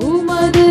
உமது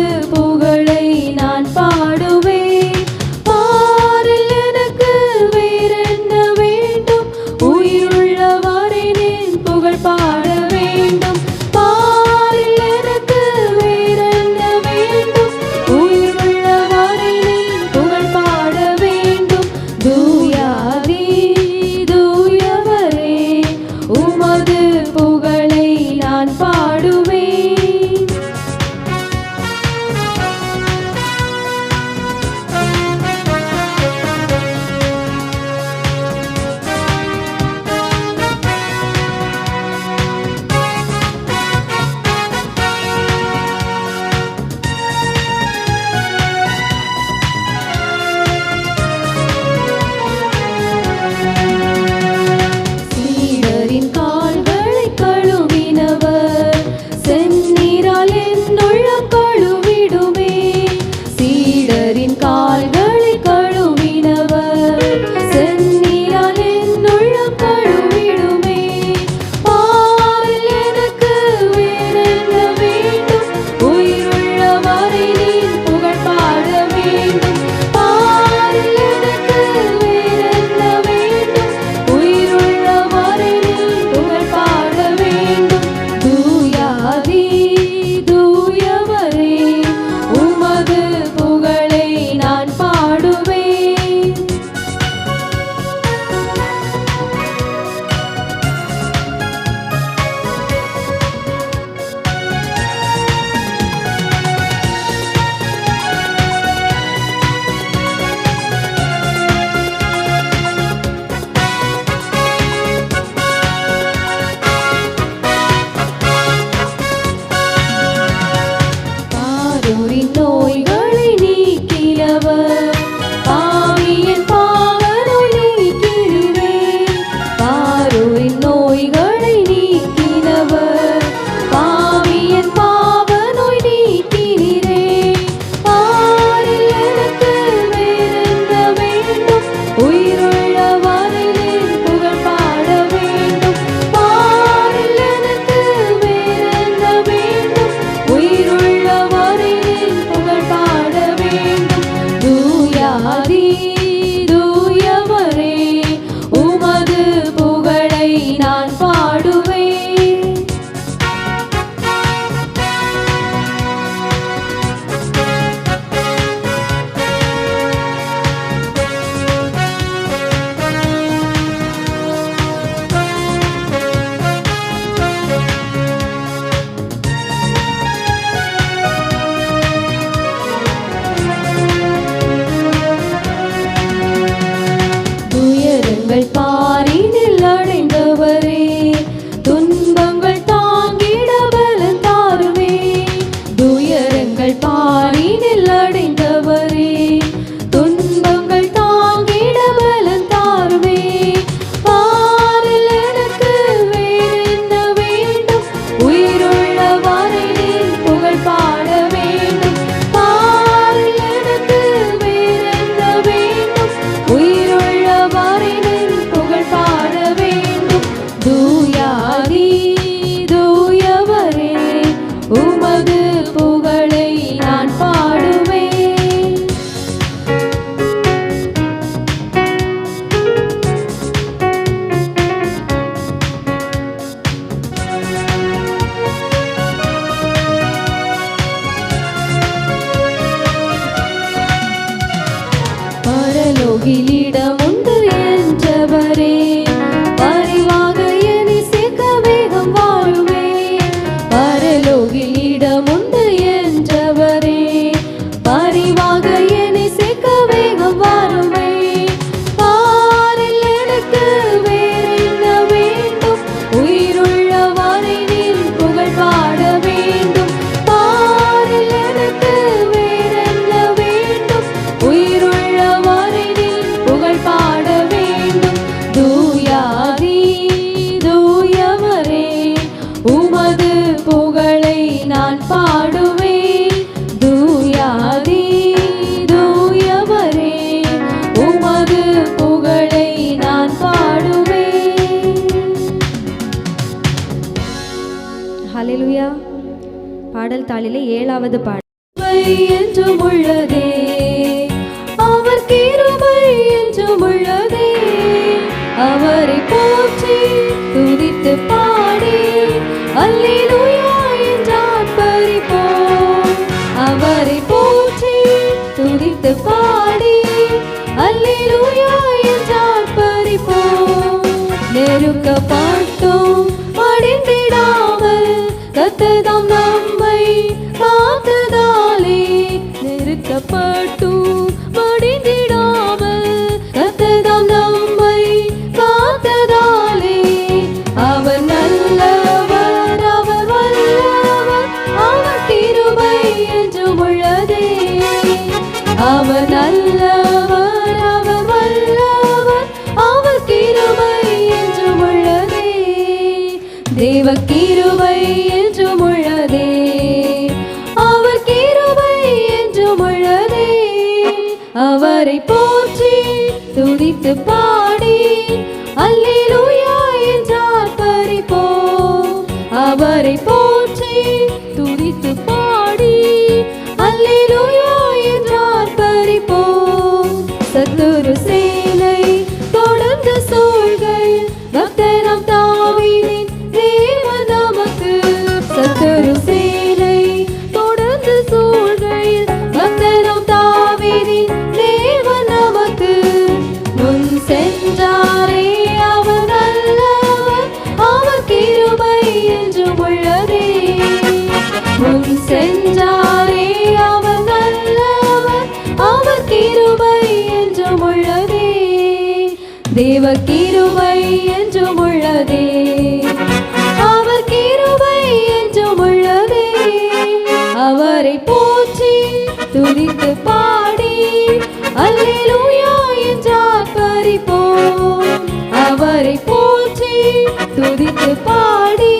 തൊഴിലിടം லூயா பாடல் தாளிலே ஏழாவது பாடல். என்றும் உள்ளதே அவர் கிருபை என்றும் உள்ளதே அவரை போற்றி துதித்து பாடி அல்லேலூயா என்றான் பறிப்போம் அவரை போற்றி துதித்து பாடி அவர் கிருவை என்றும் உள்ளதே. அவர் கிருவை என்றும் உள்ளதே. அவரை போற்றி துதித்து பாடி அல்லேலூயா என்றார் பறிப்போம் அவரை போற்றி துதித்து பாடி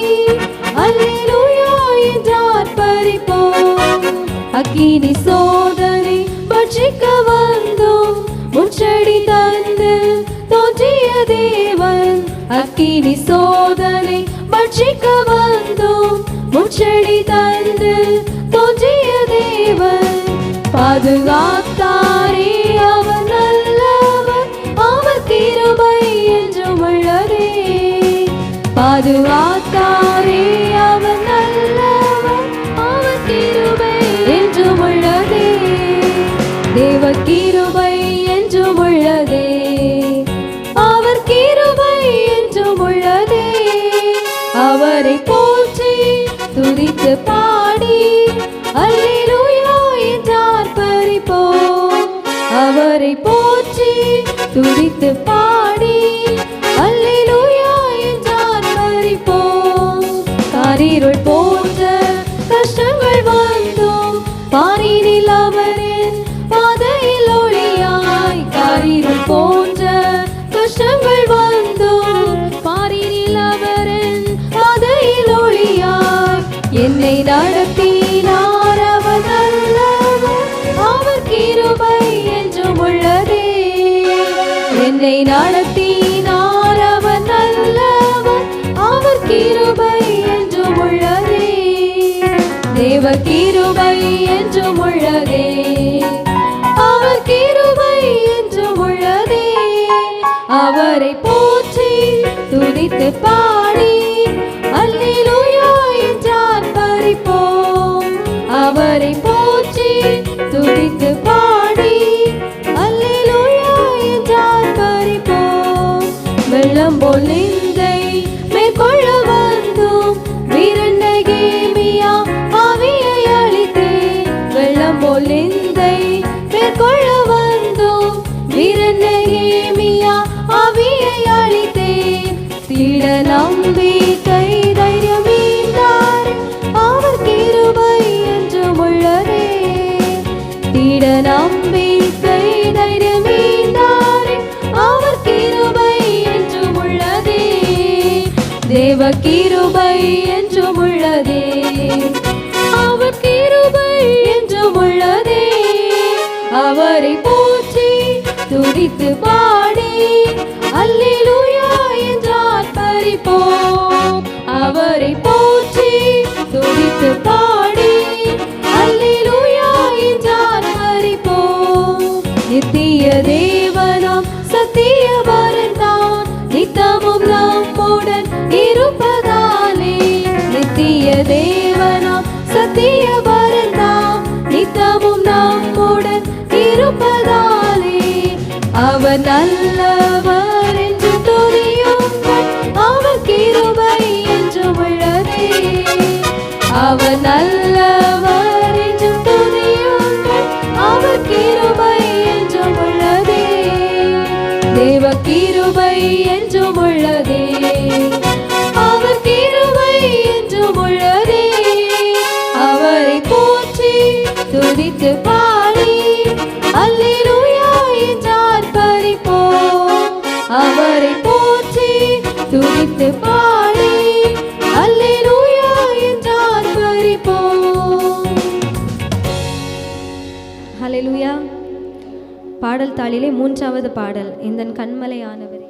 அல்லேலூயா என்றார் பறிப்போம் அக்கினி சோ அக்கினி சோதனை பட்சிக்க வந்தோம். முச்சடி தந்து தோன்றிய தேவன் பாதுகாத்தாரே அவர் நல்லவர். அவர் கிருபை என்றும் உள்ளதே. பாதுகா பாடி. அல்லேலூயா என்றார் பறிப்போம் அவரை போற்றி துடித்து பாடி. பாட்டு பாடி அல்லிலூயா என்றான் பறிப்போம் அவரை கிருபை என்றும் உள்ளதே அவர் கிருபை என்றும் உள்ளதே அவரை போற்றி துதித்து பா கிருபை என்றும் உள்ளதே. அவர் கிருபை என்றும் உள்ளதே. அவரை போற்றி துதித்து பாடி அல்லேலூயா என்றார் பறிப்போ அவரை போற்றி துதித்து பாடி அல்லேலூயா என்றார் பறிப்போ ஹalleluya. பாடல் தாளிலே மூன்றாவது பாடல். இந்த கண்மலையானவர்.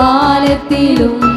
വാനത്തിലും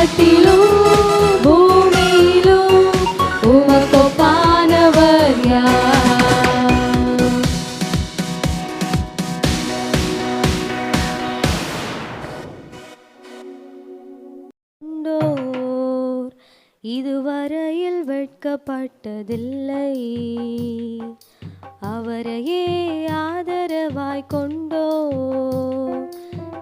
வானத்திலும் பூமியிலும் உமக்கொப்பானவர் யார்? இதுவரையில் அவரையே ஆதரவாய் கொண்டோ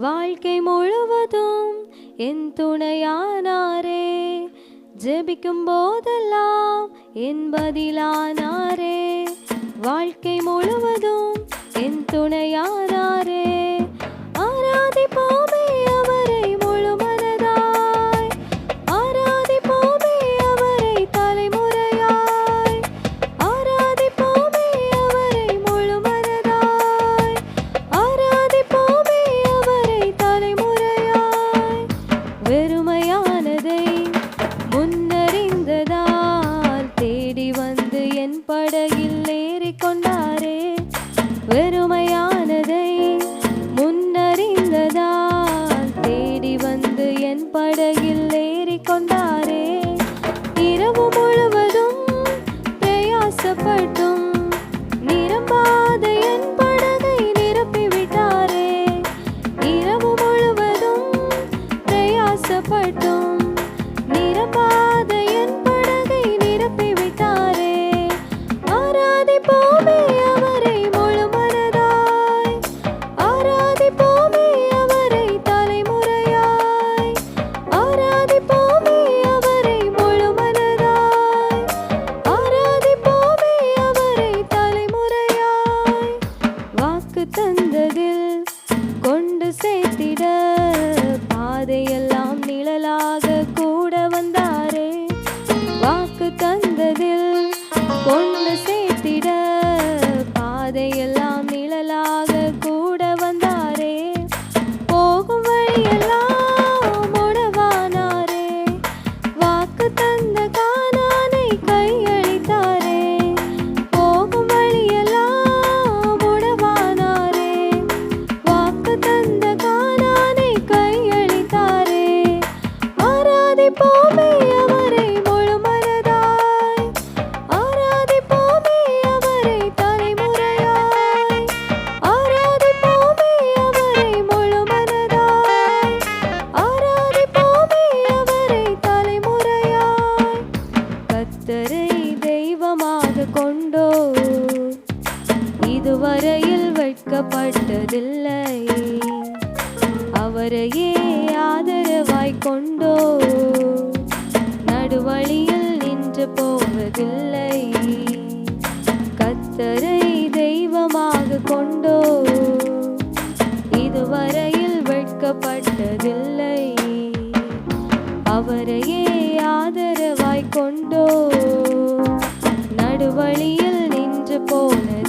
வாழ்க்கை முழுவதும் என் துணையானாரே. ஜெபிக்கும் போதெல்லாம் என் பதிலானாரே. வாழ்க்கை முழுவதும் என் துணையானாரே. 나야 போதையல்ல கேட்கப்பட்டதில்லை அவரையே ஆதரவாய் கொண்டோ நடுவழியில் நின்று போவதில்லை. கத்தரை தெய்வமாக கொண்டோ இதுவரையில் வெட்கப்பட்டதில்லை. அவரையே ஆதரவாய் கொண்டோ நடுவழியில் நின்று போன